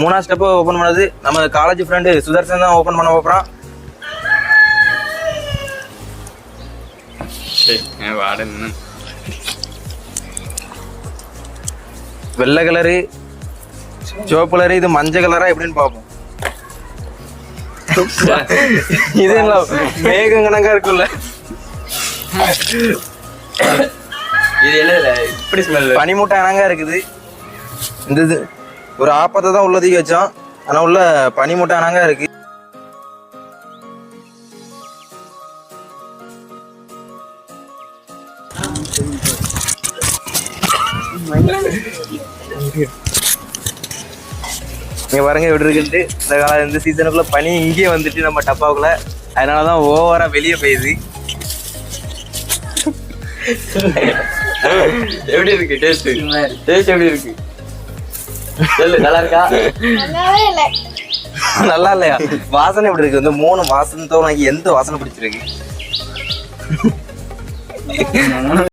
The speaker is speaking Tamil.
மூணாவது ஸ்டெப் ஓபன் பண்ணது. நம்ம காலேஜ் ஃப்ரெண்டு சுதர்சன் தான் ஓபன் பண்ண போறான். வாட வெள்ளை கலரு சிவப்பு கலரு இது மஞ்சள் கலரா எப்படின்னு பார்ப்போம். இது என்ன மேகம் கணக்கா இருக்குல்ல இது என்ன இப்படி ஸ்மெல் பனிமூட்டை கணக்கா இருக்குது. இந்த இது ஒரு ஆப்பத்தை தான் உள்ளதுக்கு வச்சோம். ஆனா உள்ள பனிமூட்டை கணக்கா இருக்கு. இங்க பாருங்க எப்படி இருக்குன்ட்டு இந்த காலம் இந்த சீசனுக்குள்ள பனி இங்கேயே வந்துட்டு நம்ம டப்பாவுக்குள்ள. அதனாலதான் ஓவரா வெளியே பெய்யுது எப்படி இருக்கு டேஸ்ட் டேஸ்ட் எப்படி இருக்கு? சொல்லு நல்லா இருக்கா நல்லாவே இல்லை. நல்லா இல்லையா வாசனை எப்படி இருக்கு? இந்த மூணு வாசனத்தோட உனக்கு எந்த வாசனை பிடிச்சிருக்கு?